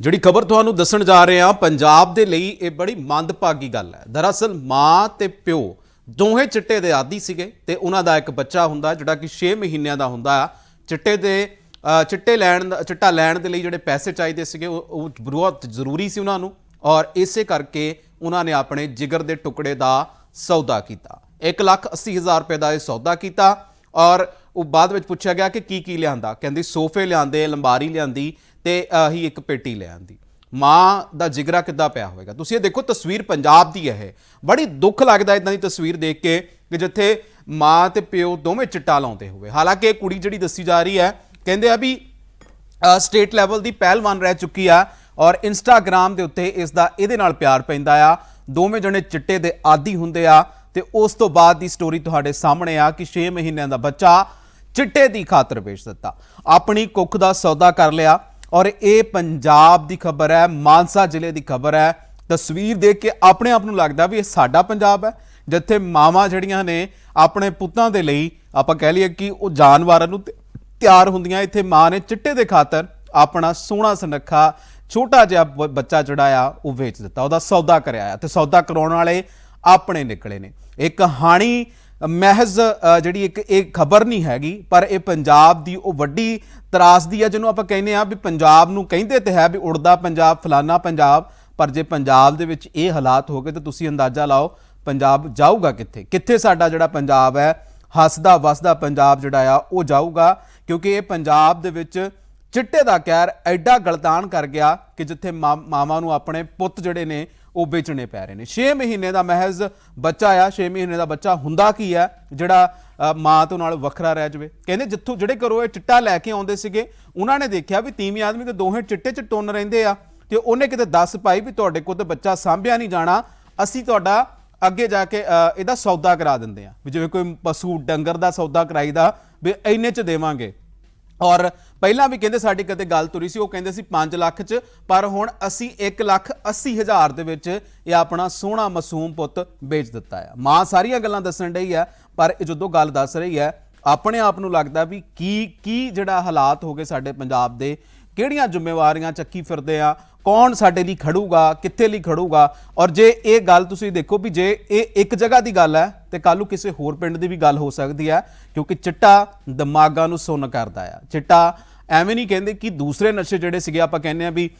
ਜਿਹੜੀ ਖਬਰ ਤੁਹਾਨੂੰ ਦੱਸਣ ਜਾ ਰਹੇ ਹਾਂ, ਪੰਜਾਬ ਦੇ ਲਈ ਇਹ ਬੜੀ ਮੰਦਭਾਗੀ ਗੱਲ ਹੈ। ਦਰਅਸਲ ਮਾਂ ਤੇ ਪਿਓ ਦੋਹੇ ਚਿੱਟੇ ਦੇ ਆਦੀ ਸੀਗੇ ਤੇ ਉਹਨਾਂ ਦਾ ਇੱਕ ਬੱਚਾ ਹੁੰਦਾ ਜਿਹੜਾ ਕਿ 6 ਮਹੀਨਿਆਂ ਦਾ ਹੁੰਦਾ ਆ। ਚਿੱਟੇ ਦੇ ਚਿੱਟੇ ਲੈਣ ਦਾ ਚਿੱਟਾ ਲੈਣ ਦੇ ਲਈ ਜਿਹੜੇ ਪੈਸੇ ਚਾਹੀਦੇ ਸੀਗੇ, ਉਹ ਉਹ ਬਹੁਤ ਜ਼ਰੂਰੀ ਸੀ ਉਹਨਾਂ ਨੂੰ ਔਰ ਇਸੇ ਕਰਕੇ ਉਹਨਾਂ ਨੇ ਆਪਣੇ ਜਿਗਰ ਦੇ ਟੁਕੜੇ ਦਾ ਸੌਦਾ ਕੀਤਾ। 1 ਲੱਖ 80 ਹਜ਼ਾਰ ਰੁਪਏ ਦਾ ਇਹ ਸੌਦਾ ਕੀਤਾ ਔਰ ਉਹ ਬਾਅਦ ਵਿੱਚ ਪੁੱਛਿਆ ਗਿਆ ਕਿ ਕੀ ਕੀ ਲਿਆਂਦਾ। ਕਹਿੰਦੀ ਸੋਫੇ ਲਿਆਂਦੇ, ਲੰਬਾਰੀ ਲਿਆਂਦੀ ਤੇ ਹੀ ਇੱਕ ਪੇਟੀ ਲਿਆਂਦੀ ਮਾਂ ਦਾ ਜਿਗਰਾ ਕਿੱਦਾਂ ਪਿਆ ਹੋਵੇਗਾ? ਤੁਸੀਂ ਇਹ ਦੇਖੋ, ਤਸਵੀਰ ਪੰਜਾਬ ਦੀ ਹੈ ਇਹ। ਬੜੀ ਦੁੱਖ ਲੱਗਦਾ ਇਦਾਂ ਦੀ ਤਸਵੀਰ ਦੇਖ ਕੇ ਕਿ ਜਿੱਥੇ ਮਾਂ ਤੇ ਪਿਓ ਦੋਵੇਂ ਚਿੱਟਾ ਲਾਉਂਦੇ ਹੋਵੇ। ਹਾਲਾਂਕਿ ਇਹ ਕੁੜੀ ਜਿਹੜੀ ਦੱਸੀ ਜਾ ਰਹੀ ਹੈ, ਕਹਿੰਦੇ ਆ ਵੀ ਸਟੇਟ ਲੈਵਲ ਦੀ ਪਹਿਲਵਾਨ ਰਹਿ ਚੁੱਕੀ ਆ ਔਰ ਇੰਸਟਾਗ੍ਰam ਦੇ ਉੱਤੇ ਇਸ ਦਾ ਇਹਦੇ ਨਾਲ ਪਿਆਰ ਪੈਂਦਾ ਆ। ਦੋਵੇਂ ਜਣੇ ਚਿੱਟੇ ਦੇ ਆਦੀ ਹੁੰਦੇ ਆ ਤੇ ਉਸ ਤੋਂ ਬਾਅਦ ਦੀ ਸਟੋਰੀ ਤੁਹਾਡੇ ਸਾਹਮਣੇ ਆ ਕਿ 6 ਮਹੀਨਿਆਂ ਦਾ ਬੱਚਾ ਚਿੱਟੇ ਦੀ ਖਾਤਰ ਵੇਚ ਦਿੱਤਾ। ਆਪਣੀ ਕੁੱਖ ਦਾ ਸੌਦਾ ਕਰ ਲਿਆ ਔਰ ਇਹ ਪੰਜਾਬ ਦੀ ਖਬਰ ਹੈ, ਮਾਨਸਾ ਜ਼ਿਲ੍ਹੇ ਦੀ ਖਬਰ ਹੈ। ਤਸਵੀਰ ਦੇਖ ਕੇ ਆਪਣੇ ਆਪ ਨੂੰ ਲੱਗਦਾ ਵੀ ਇਹ ਸਾਡਾ ਪੰਜਾਬ ਹੈ, ਜਿੱਥੇ ਮਾਵਾਂ ਜਿਹੜੀਆਂ ਨੇ ਆਪਣੇ ਪੁੱਤਾਂ ਦੇ ਲਈ ਆਪਾਂ ਕਹਿ ਲਈਏ ਕਿ ਉਹ ਜਾਨਵਰਾਂ ਨੂੰ ਤਿਆਰ ਹੁੰਦੀਆਂ। ਇੱਥੇ ਮਾਂ ਨੇ ਚਿੱਟੇ ਦੇ ਖਾਤਰ ਆਪਣਾ ਸੋਹਣਾ ਸੁਨੱਖਾ ਛੋਟਾ ਜਿਹਾ ਬ- ਬੱਚਾ ਜਿਹੜਾ ਆ ਉਹ ਵੇਚ ਦਿੱਤਾ। ਉਹਦਾ ਸੌਦਾ ਕਰਿਆ ਆ ਤੇ ਸੌਦਾ ਕਰਾਉਣ ਵਾਲੇ ਆਪਣੇ ਨਿਕਲੇ ਨੇ। ਇਹ ਕਹਾਣੀ ਮਹਿਜ਼ ਜਿਹੜੀ ਇੱਕ ਇਹ ਖਬਰ ਨਹੀਂ ਹੈਗੀ, ਪਰ ਇਹ ਪੰਜਾਬ ਦੀ ਉਹ ਵੱਡੀ ਤਰਾਸਦੀ ਆ, ਜਿਹਨੂੰ ਆਪਾਂ ਕਹਿੰਦੇ ਆ ਵੀ ਪੰਜਾਬ ਨੂੰ ਕਹਿੰਦੇ ਤੇ ਹੈ ਵੀ ਉੜਦਾ ਪੰਜਾਬ, ਫਲਾਨਾ ਪੰਜਾਬ, ਪਰ ਜੇ ਪੰਜਾਬ ਦੇ ਵਿੱਚ ਇਹ ਹਾਲਾਤ ਹੋ ਗਏ ਤਾਂ ਤੁਸੀਂ ਅੰਦਾਜ਼ਾ ਲਾਓ ਪੰਜਾਬ ਜਾਊਗਾ ਕਿੱਥੇ? ਕਿੱਥੇ ਸਾਡਾ ਜਿਹੜਾ ਪੰਜਾਬ ਹੈ, ਹੱਸਦਾ ਵਸਦਾ ਪੰਜਾਬ ਜਿਹੜਾ ਆ, ਉਹ ਜਾਊਗਾ? ਕਿਉਂਕਿ ਇਹ ਪੰਜਾਬ ਦੇ ਵਿੱਚ ਚਿੱਟੇ ਦਾ ਕਹਿਰ ਐਡਾ ਗਲਤਾਨ ਕਰ ਗਿਆ ਕਿ ਜਿੱਥੇ ਮਾਂ- ਮਾਵਾਂ ਨੂੰ ਆਪਣੇ ਪੁੱਤ ਜਿਹੜੇ ਨੇ ਉਹ ਵੇਚਣੇ ਪੈ ਰਹੇ ਨੇ। 6 ਮਹੀਨੇ ਦਾ ਮਹਿਜ਼ ਬੱਚਾ ਆ 6 ਮਹੀਨੇ ਦਾ ਬੱਚਾ ਹੁੰਦਾ ਕੀ ਹੈ ਜਿਹੜਾ ਮਾਂ ਤੋਂ ਨਾਲ ਵੱਖਰਾ ਰਹਿ ਜਾਵੇ। ਕਹਿੰਦੇ ਜਿੱਥੋਂ ਜਿਹੜੇ ਘਰੋਂ ਇਹ ਚਿੱਟਾ ਲੈ ਕੇ ਆਉਂਦੇ ਸੀਗੇ, ਉਹਨਾਂ ਨੇ ਦੇਖਿਆ ਵੀ ਤੀਵੀਂ ਆਦਮੀ ਤੇ ਦੋਹੇ ਚਿੱਟੇ ਚ ਟੁੰਨ ਰਹਿੰਦੇ ਆ ਤੇ ਉਹਨੇ ਕਿਤੇ ਦੱਸ ਪਾਈ ਵੀ ਤੁਹਾਡੇ ਕੋਲ ਤੇ ਬੱਚਾ ਸਾਂਭਿਆ ਨਹੀਂ ਜਾਣਾ, ਅਸੀਂ ਤੁਹਾਡਾ ਅੱਗੇ ਜਾ ਕੇ ਇਹਦਾ ਸੌਦਾ ਕਰਾ ਦਿੰਦੇ ਆ। ਵੀ ਜਿਵੇਂ ਕੋਈ ਪਸ਼ੂ ਡੰਗਰ ਦਾ ਸੌਦਾ ਕਰਾਈਦਾ, ਵੀ ਇੰਨੇ ਚ ਦੇਵਾਂਗੇ। ਔਰ ਪਹਿਲਾਂ ਵੀ ਕਹਿੰਦੇ ਸਾਡੀ ਕਦੇ ਗੱਲ ਤੁਰੀ ਸੀ, ਉਹ ਕਹਿੰਦੇ ਸੀ 5 ਲੱਖ ਚ, ਪਰ ਹੁਣ ਅਸੀਂ 1 ਲੱਖ 80 ਹਜ਼ਾਰ ਦੇ ਵਿੱਚ ਇਹ ਆਪਣਾ ਸੋਹਣਾ ਮਾਸੂਮ ਪੁੱਤ ਵੇਚ ਦਿੱਤਾ ਹੈ ਮਾਂ ਸਾਰੀਆਂ ਗੱਲਾਂ ਦੱਸਣ ਡਈ ਹੈ ਪਰ ਇਹ ਜਦੋਂ ਗੱਲ ਦੱਸ ਰਹੀ ਹੈ ਆਪਣੇ ਆਪ ਨੂੰ ਲੱਗਦਾ ਵੀ ਕੀ ਕੀ ਜਿਹੜਾ ਹਾਲਾਤ ਹੋ ਗਏ ਸਾਡੇ ਪੰਜਾਬ ਦੇ ਕਿਹੜੀਆਂ ਜ਼ਿੰਮੇਵਾਰੀਆਂ ਚੱਕੀ ਫਿਰਦੇ ਆ? ਕੌਣ ਸਾਡੇ ਲਈ ਖੜੂਗਾ? ਕਿੱਥੇ ਲਈ ਖੜੂਗਾ? ਔਰ ਜੇ ਇਹ ਗੱਲ ਤੁਸੀਂ ਦੇਖੋ ਵੀ ਜੇ ਇਹ ਇੱਕ ਜਗ੍ਹਾ ਦੀ ਗੱਲ ਹੈ, ਤੇ ਕੱਲ੍ਹ ਨੂੰ ਕਿਸੇ ਹੋਰ ਪਿੰਡ ਦੀ ਵੀ ਗੱਲ ਹੋ ਸਕਦੀ ਹੈ, ਕਿਉਂਕਿ ਚਿੱਟਾ ਦਿਮਾਗਾਂ ਨੂੰ ਸੁੰਨ ਕਰਦਾ ਆ। ਚਿੱਟਾ ਐਵੇਂ ਨਹੀਂ ਕਹਿੰਦੇ ਕਿ ਦੂਸਰੇ ਨਸ਼ੇ ਜਿਹੜੇ ਸੀਗੇ, ਆਪਾਂ ਕਹਿੰਦੇ ਆ ਵੀ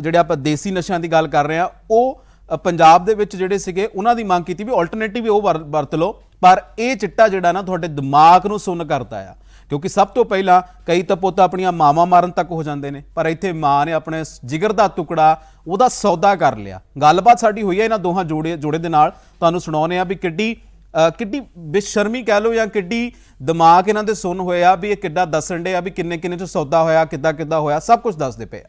ਜਿਹੜੇ ਆਪਾਂ ਦੇਸੀ ਨਸ਼ਿਆਂ ਦੀ ਗੱਲ ਕਰ ਰਹੇ ਆ, ਉਹ ਪੰਜਾਬ ਦੇ ਵਿੱਚ ਜਿਹੜੇ ਸੀਗੇ, ਉਹਨਾਂ ਦੀ ਮੰਗ ਕੀਤੀ ਵੀ ਆਲਟਰਨੇਟਿਵ ਉਹ ਵਰ- ਵਰਤ ਲਓ। ਪਰ ਇਹ ਚਿੱਟਾ ਜਿਹੜਾ ਨਾ ਤੁਹਾਡੇ ਦਿਮਾਗ ਨੂੰ ਸੁੰਨ ਕਰਦਾ ਆ। ਕਿਉਂਕਿ ਸਭ ਤੋਂ ਪਹਿਲਾਂ ਕਈ ਤਾਂ ਪੁੱਤ ਆਪਣੀਆਂ ਮਾਵਾਂ ਮਾਰਨ ਤੱਕ ਹੋ ਜਾਂਦੇ ਨੇ, ਪਰ ਇੱਥੇ ਮਾਂ ਨੇ ਆਪਣੇ ਜਿਗਰ ਦਾ ਟੁਕੜਾ ਉਹਦਾ ਸੌਦਾ ਕਰ ਲਿਆ। ਗੱਲਬਾਤ ਸਾਡੀ ਹੋਈ ਹੈ ਇਹਨਾਂ ਦੋਹਾਂ ਜੋੜੇ ਜੋੜੇ ਦੇ ਨਾਲ। ਤੁਹਾਨੂੰ ਸੁਣਾਉਨੇ ਆ ਵੀ ਕਿੱਡੀ ਕਿੱਡੀ ਬੇਸ਼ਰਮੀ ਕਹਿ ਲਓ ਜਾਂ ਕਿੱਡੀ ਦਿਮਾਗ ਇਹਨਾਂ ਦੇ ਸੁੰਨ ਹੋਇਆ ਵੀ ਇਹ ਕਿੱਡਾ ਦੱਸਣ ਦੇ ਆ ਵੀ ਕਿੰਨੇ ਕਿੰਨੇ ਚ ਸੌਦਾ ਹੋਇਆ ਕਿੱਦਾਂ ਕਿੱਦਾਂ ਹੋਇਆ, ਸਭ ਕੁਝ ਦੱਸਦੇ ਪਏ ਆ।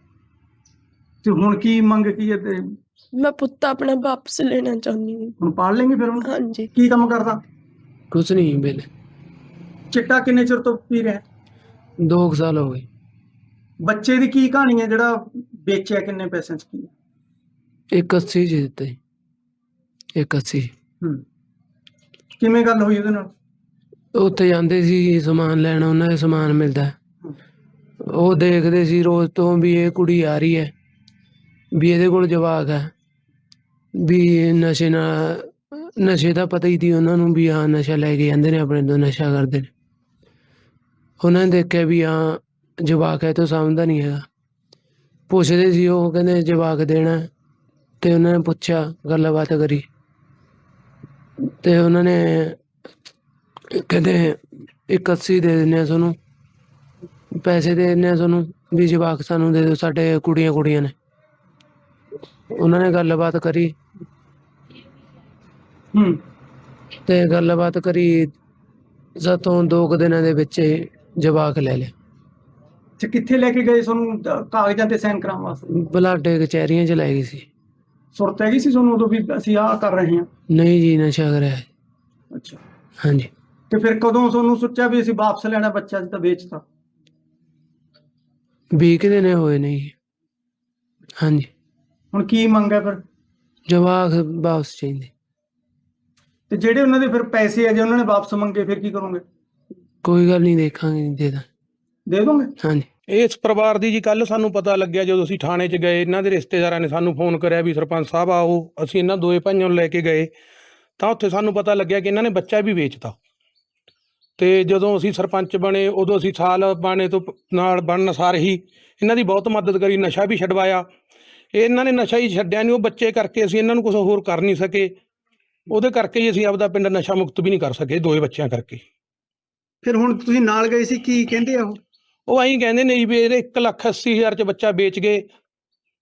ਤੇ ਹੁਣ ਕੀ ਮੰਗ ਕੀ ਹੈ ਤੇ? ਮੈਂ ਪੁੱਤ ਆਪਣਾ ਵਾਪਸ ਲੈਣਾ ਚਾਹੁੰਦੀ ਹਾਂ। ਹੁਣ ਪਾੜ ਲੈਂਗੇ ਫਿਰ ਹੁਣ ਹਾਂਜੀ। ਕੀ ਕੰਮ ਕਰਦਾ? ਕੁਛ ਨਹੀਂ ਵੇਲੇ ਚਿੱਟਾ ਕਿੰਨੇ ਚਿਰ ਤੋਂ ਪੀ ਰਿਹਾ? ਦੋ ਕੁ ਸਾਲ ਹੋ ਗਏ। ਬੱਚੇ ਦੀ ਕੀ ਕਹਾਣੀ ਹੈ ਜਿਹੜਾ ਵੇਚਿਆ ਕਿੰਨੇ ਪੈਸਿਆਂ ਚ ਕੀ ਹੈ? ਇੱਕ ਅੱਸੀ ਜੀ ਦਿੱਤੇ ਜੀ। ਇੱਕ ਅੱਸੀ ਹੂੰ। ਕਿਵੇਂ ਗੱਲ ਹੋਈ ਉਹਦੇ ਨਾਲ? ਉੱਥੇ ਜਾਂਦੇ ਸੀ ਸਮਾਨ ਲੈਣ ਉਹਨਾਂ ਦੇ ਸਮਾਨ ਮਿਲਦਾ। ਹੈ। ਉਹ ਦੇਖਦੇ ਸੀ ਰੋਜ਼ ਤੋਂ ਵੀ ਇਹ ਕੁੜੀ ਆ ਰਹੀ ਹੈ। ਵੀ ਇਹਦੇ ਕੋਲ ਜਵਾਕ ਹੈ। ਵੀ ਨਸ਼ੇ ਨਾਲ, ਨਸ਼ੇ ਦਾ ਪਤਾ ਹੀ ਸੀ ਉਹਨਾਂ ਨੂੰ ਵੀ ਹਾਂ ਨਸ਼ਾ ਲੈ ਕੇ ਜਾਂਦੇ ਨੇ, ਆਪਣੇ ਤੋਂ ਨਸ਼ਾ ਕਰਦੇ ਨੇ। ਉਹਨਾਂ ਨੇ ਦੇਖਿਆ ਵੀ ਹਾਂ ਜਵਾਕ ਹੈ ਤਾਂ ਸਮਝਦਾ ਨਹੀਂ ਹੈਗਾ। ਪੁੱਛਦੇ ਸੀ, ਉਹ ਕਹਿੰਦੇ ਜਵਾਕ ਦੇਣਾ ਹੈ। ਤੇ ਉਹਨਾਂ ਨੇ ਪੁੱਛਿਆ, ਗੱਲਬਾਤ ਕਰੀ। ਤੇ ਉਹਨਾਂ ਨੇ ਕਹਿੰਦੇ, ਇੱਕ ਅੱਸੀ ਦੇ ਦਿੰਦੇ ਆ ਤੁਹਾਨੂੰ। ਪੈਸੇ ਦੇ ਦਿੰਦੇ ਆ ਤੁਹਾਨੂੰ। ਵੀ ਜਵਾਕ ਸਾਨੂੰ ਦੇ ਦਿਓ, ਸਾਡੇ ਕੁੜੀਆਂ ਕੁੜੀਆਂ ਨੇ। ਉਹਨਾਂ ਨੇ ਗੱਲਬਾਤ ਕਰੀ। ਹੂੰ। ਤੇ ਗੱਲਬਾਤ ਕਰੀ ਜਦੋਂ ਦੋ ਕੁ ਦਿਨਾਂ ਦੇ ਵਿੱਚ ਹੀ ਜਵਾਕ ਲੈ ਲਿਆ ਤੇ ਕਿੱਥੇ ਲੈ ਕੇ ਗਏ ਤੁਹਾਨੂੰ ਕਾਗਜ਼ਾਂ ਤੇ ਸਾਈਨ ਕਰਾਉਣ ਵਾਸਤੇ? ਬਲਾਡੇ ਕਚਹਿਰੀਆਂ ਚ ਲੈ ਗਈ ਸੀ। ਸੁਰਤ ਹੈਗੀ ਸੀ ਤੁਹਾਨੂੰ ਉਦੋਂ ਵੀ ਅਸੀਂ ਆਹ ਕਰ ਰਹੇ ਹਾਂ? ਨਹੀਂ ਜੀ ਨਸ਼ਾ ਕਰਿਆ। ਅੱਛਾ। ਹਾਂਜੀ। ਤੇ ਫਿਰ ਕਦੋਂ ਤੁਹਾਨੂੰ ਸੋਚਿਆ ਵੀ ਅਸੀਂ ਵਾਪਸ ਲੈਣਾ ਬੱਚਾ ਜੀ ਤਾਂ ਵੇਚਤਾ? ਵੀਹ ਕੁ ਦਿਨ ਹੋਏ ਨੇ ਜੀ। ਹਾਂਜੀ। ਹੁਣ ਕੀ ਮੰਗ ਹੈ ਫਿਰ? ਜਵਾਕ ਵਾਪਸ ਚਾਹੀਦੇ। ਤੇ ਜਿਹੜੇ ਉਹਨਾਂ ਦੇ ਫਿਰ ਪੈਸੇ ਆ ਜੇ ਉਹਨਾਂ ਨੇ ਵਾਪਸ ਮੰਗੇ ਫਿਰ ਕੀ ਕਰੋਗੇ? ਕੋਈ ਗੱਲ ਨਹੀਂ ਦੇਖਾਂਗੇ ਦੇ ਦਾਂ ਦੇ ਦੋਗੇ? ਹਾਂਜੀ। ਇਸ ਪਰਿਵਾਰ ਦੀ ਜੀ ਕੱਲ ਸਾਨੂੰ ਪਤਾ ਲੱਗਿਆ ਜਦੋਂ ਅਸੀਂ ਥਾਣੇ 'ਚ ਗਏ ਇਹਨਾਂ ਦੇ ਰਿਸ਼ਤੇਦਾਰਾਂ ਨੇ ਸਾਨੂੰ ਫੋਨ ਕਰਿਆ ਵੀ ਸਰਪੰਚ ਸਾਹਿਬ ਆਓ ਅਸੀਂ ਇਹਨਾਂ ਦੋਏ ਭਾਈਆਂ ਨੂੰ ਲੈ ਕੇ ਗਏ। ਤਾਂ ਉੱਥੇ ਸਾਨੂੰ ਪਤਾ ਲੱਗਿਆ ਕਿ ਇਹਨਾਂ ਨੇ ਬੱਚਾ ਵੀ ਵੇਚਤਾ। ਤੇ ਜਦੋਂ ਅਸੀਂ ਸਰਪੰਚ ਬਣੇ ਉਦੋਂ ਅਸੀਂ ਸਾਲ ਬਾਣੇ ਤੋਂ ਨਾਲ ਬਣਨ ਸਾਰ ਹੀ ਇਹਨਾਂ ਦੀ ਬਹੁਤ ਮਦਦ ਕਰੀ ਨਸ਼ਾ ਵੀ ਛਡਵਾਇਆ। ਇਹਨਾਂ ਨੇ ਨਸ਼ਾ ਹੀ ਛੱਡਿਆ ਨਹੀਂ ਉਹ ਬੱਚੇ ਕਰਕੇ ਅਸੀਂ ਇਹਨਾਂ ਨੂੰ ਕੁਝ ਹੋਰ ਕਰ ਨਹੀਂ ਸਕੇ। ਉਹਦੇ ਕਰਕੇ ਹੀ ਅਸੀਂ ਆਪਦਾ ਪਿੰਡ ਨਸ਼ਾ ਮੁਕਤ ਵੀ ਨਹੀਂ ਕਰ ਸਕੇ ਦੋਏ ਬੱਚਿਆਂ ਕਰਕੇ। ਫਿਰ ਹੁਣ ਤੁਸੀਂ ਨਾਲ ਗਏ ਸੀ ਕੀ ਕਹਿੰਦੇ ਆ ਉਹ? ਉਹ ਐਂ ਕਹਿੰਦੇ ਨੇ ਜੀ ਵੀ ਇਹਦੇ 1 ਲੱਖ 80 ਹਜ਼ਾਰ ਚ ਬੱਚਾ ਵੇਚ ਗਏ।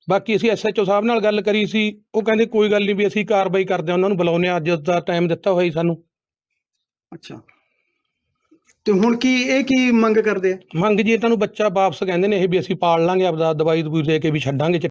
ਬਾਕੀ ਅਸੀਂ ਐਸਐਚਓ ਸਾਹਿਬ ਨਾਲ ਗੱਲ ਕਰੀ ਸੀ ਉਹ ਕਹਿੰਦੇ ਕੋਈ ਗੱਲ ਨਹੀਂ ਵੀ ਅਸੀਂ ਕਾਰਵਾਈ ਕਰਦੇ ਹਾਂ ਉਹਨਾਂ ਨੂੰ ਬੁਲਾਉਂਦੇ ਹਾਂ ਅੱਜ ਦਾ ਟਾਈਮ ਦਿੱਤਾ ਹੋਇਆ ਸਾਨੂੰ। ਅੱਛਾ। ਤੇ ਹੁਣ ਕੀ ਇਹ ਕੀ ਮੰਗ ਕਰਦੇ ਆ? ਮੰਗ ਜੀ ਇਹਨਾਂ ਨੂੰ ਬੱਚਾ ਵਾਪਸ ਕਹਿੰਦੇ ਨੇ ਇਹ ਵੀ ਅਸੀਂ ਪਾਲ ਲਾਂਗੇ ਆਪਦਾ ਦਵਾਈ ਦਵੂਈ ਦੇ ਕੇ ਵੀ ਛੱਡਾਂਗੇ।